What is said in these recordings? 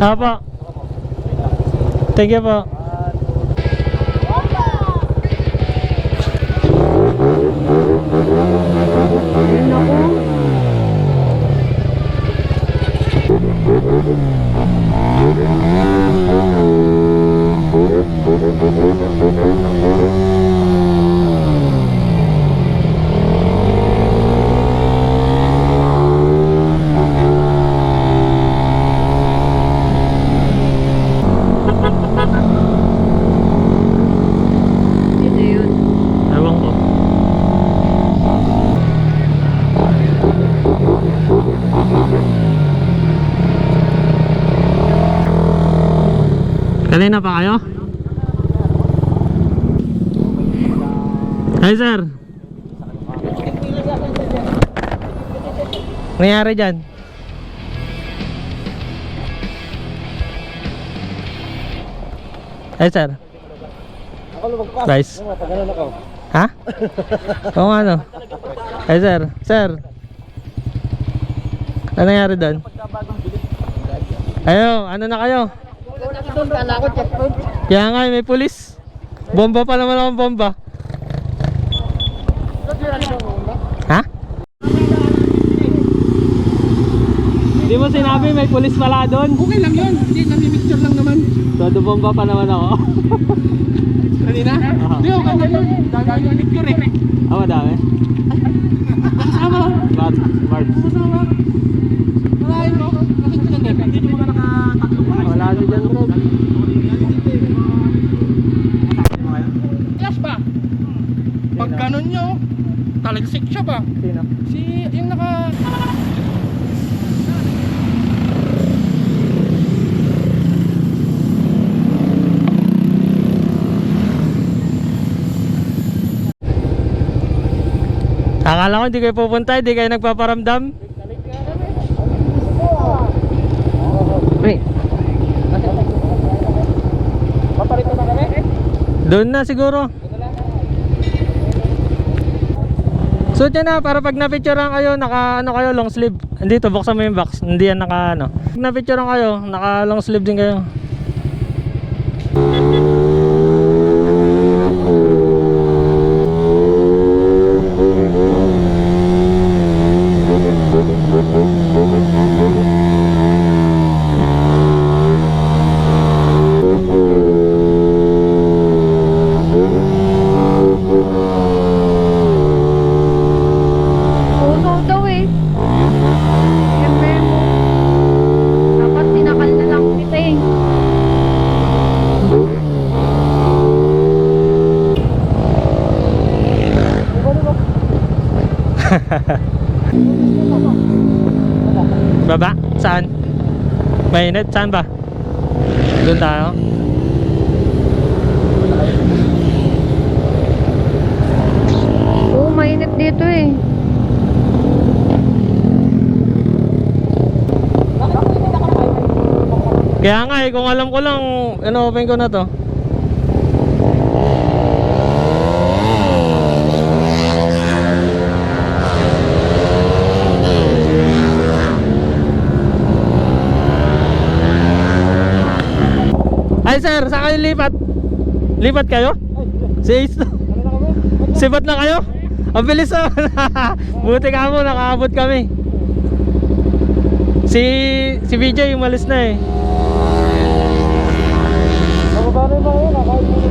Apo. Thank you po. Sino Kanina pa kayo? Hi sir. Nangyari dyan? Hi sir. Ako lumagpas. Guys. Ako. Ha? Oo nga no. Eh sir, sir. Ano nangyari doon? Ayo, ano na kayo? Doon ka na ako, checkpoint. Kaya nga may pulis. Bomba pa naman akong bomba. Ha? Hindi mo sinabi may pulis pala doon. Okay lang yun. Hindi, nami-picture lang naman. Todo bomba pa naman ako. Kanina? Hindi, okay lang yun. Dami yung picture eh. Ah, madami. Kasama. Smart, smart. Kasama. Malayo mo. Bakit ko lang eh? Hindi mo ka nakatatlo pa. Wala si dyan bro. Flash ba? Pag ganun nyo, talagsik siya ba? Sino? Si, yung naka... Akala ko hindi kayo pupunta, hindi kayo nagpaparamdam. Wait. Papalito na kami? Doon na siguro. Suot yan na para pag na-picturean kayo, naka ano kayo, long sleeve. Dito, buksan mo yung box. Hindi yan naka ano. Pag na-picturean kayo, naka long sleeve din kayo. Puno daw eh. Siyempre mo. Dapat tinakal na lang kita eh. Baba? Saan? Mainit? Saan ba? Doon tayo? Oo, mainit dito eh. Kaya nga eh, kung alam ko lang, ano, open ko na to. Sir, saan kayo lipat? Lipat kayo? Si Ace to. Sibat na kayo? Ang bilis oh. Buti ka mo, nakaabot kami. Si si VJ umalis na eh.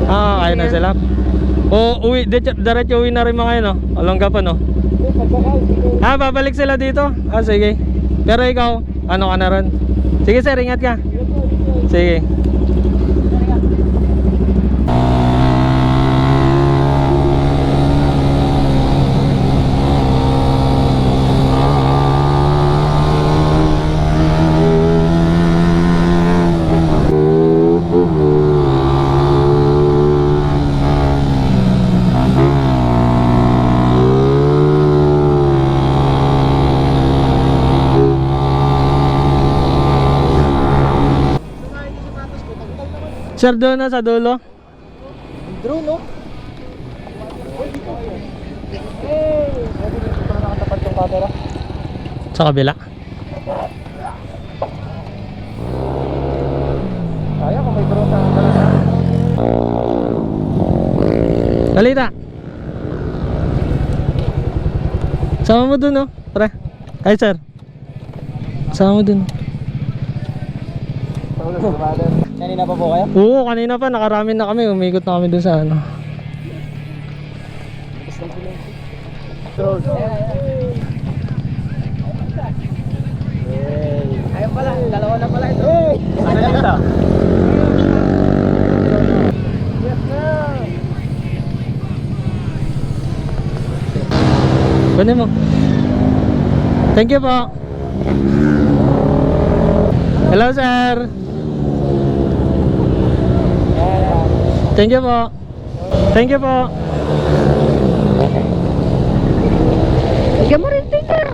Na. Ah, kaya na sila. O, uwi, diretso, uwi na rin mga yun, no? Alongga pa, no? Ah, babalik sila dito? Ah, sige. Pero ikaw, ano ka na ron? Sige, sir, ingat ka. Sige. Sir, doon na sa dulo. Drone, no? Sa kabila. Kaya kung may drone sa. Balita. Sama mo dun, oh. Pre. Ay, sir. Sama mo dun. Kanina pa po kayo? Oo, kanina pa. Nakarami na kami. Umikot na kami dun sa ano. Ayun pala, dalawa na pala ito. Ano dito? Kunin mo. Thank you po. Hello, sir. Thank you po. Thank you po. Bigyan mo rin sticker.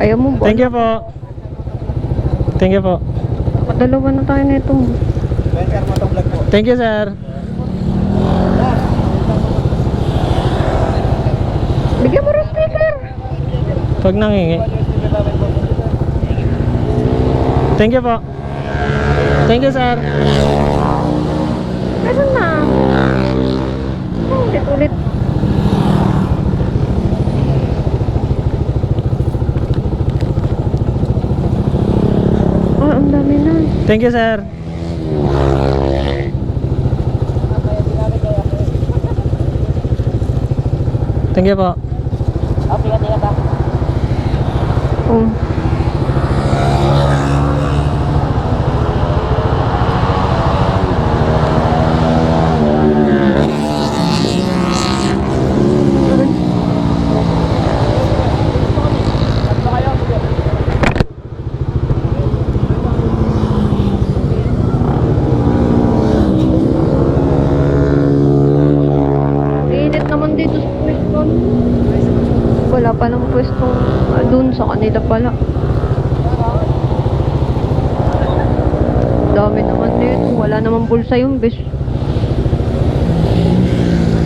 Ayaw mo ba? Thank you po. Thank you po. Dalawa na tayo nito. Thank you, sir. Bigyan mo rin sticker. Pag nangingi. Thank you po. Thank you, sir. Meron na. Oh. Oh, ang dami na. Thank you, sir. Thank you po. Okay, tingnan tingnan Oh. Kanila pala. Dami naman dito. Wala naman bulsa yung bis.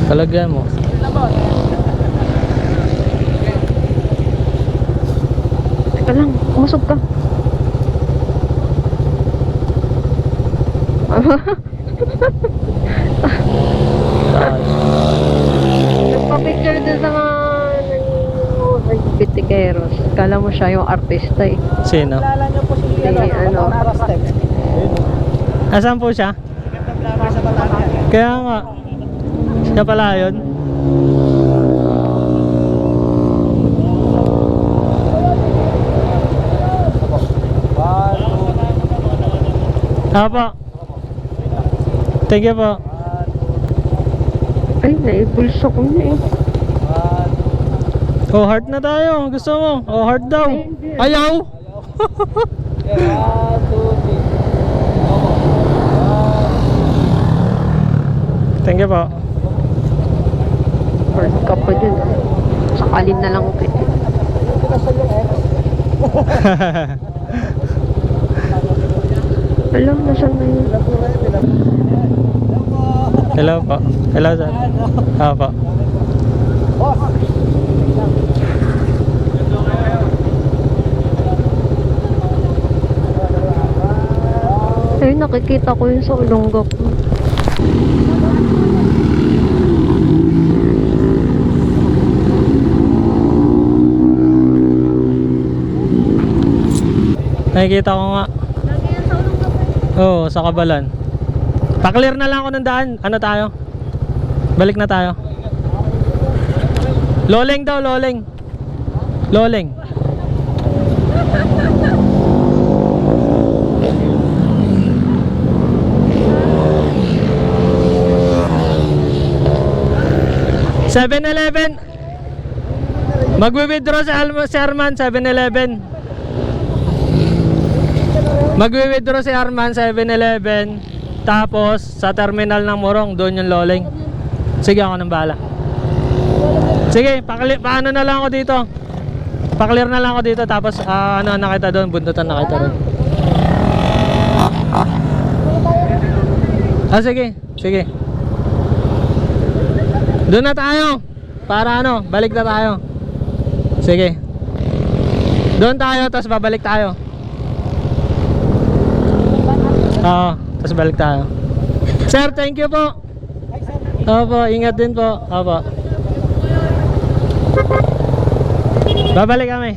Talagyan mo. Teka lang, umusog ka. Nagpa-picture dun sa mga bitikeros. Kala mo siya yung artista eh. Sino? Kilala niyo po si Si ano? Arastep. Asan po siya? Sa Batangas. Kaya nga. Siya pala yun. One, two, Apo. Thank you po. Ay, naibulsa ko na eh. Oh, heart na tayo. Gusto mo? Oh, heart daw. Ayaw. Thank you po. Bird ka pa dun. Sakalin na lang X. Alam, nasan na yun? Hello po. Hello, sir. Apo. Boss. Ay, nakikita ko yun sa ulongga ko. Nakikita ko nga. Oo, sa kabalan. Pa-clear na lang ako ng daan. Ano tayo? Balik na tayo. Loleng daw, loleng. Loleng. Seven Eleven. Magwi-withdraw si, Alma, si Arman, 7-Eleven. Magwi-withdraw si Arman 7-Eleven Tapos sa terminal ng Morong Doon yung loling. Sige ako nang bahala. Sige, pakli, paano na lang ako dito? Paklear na lang ako dito Tapos ah, ano na kita doon? Bundutan na kita doon. Ah sige, sige Doon na tayo Para ano, balik na tayo Sige Doon tayo, tapos babalik tayo Oo, tapos balik tayo. Sir, thank you po. Opo, ingat din po. Opo. Babalik kami.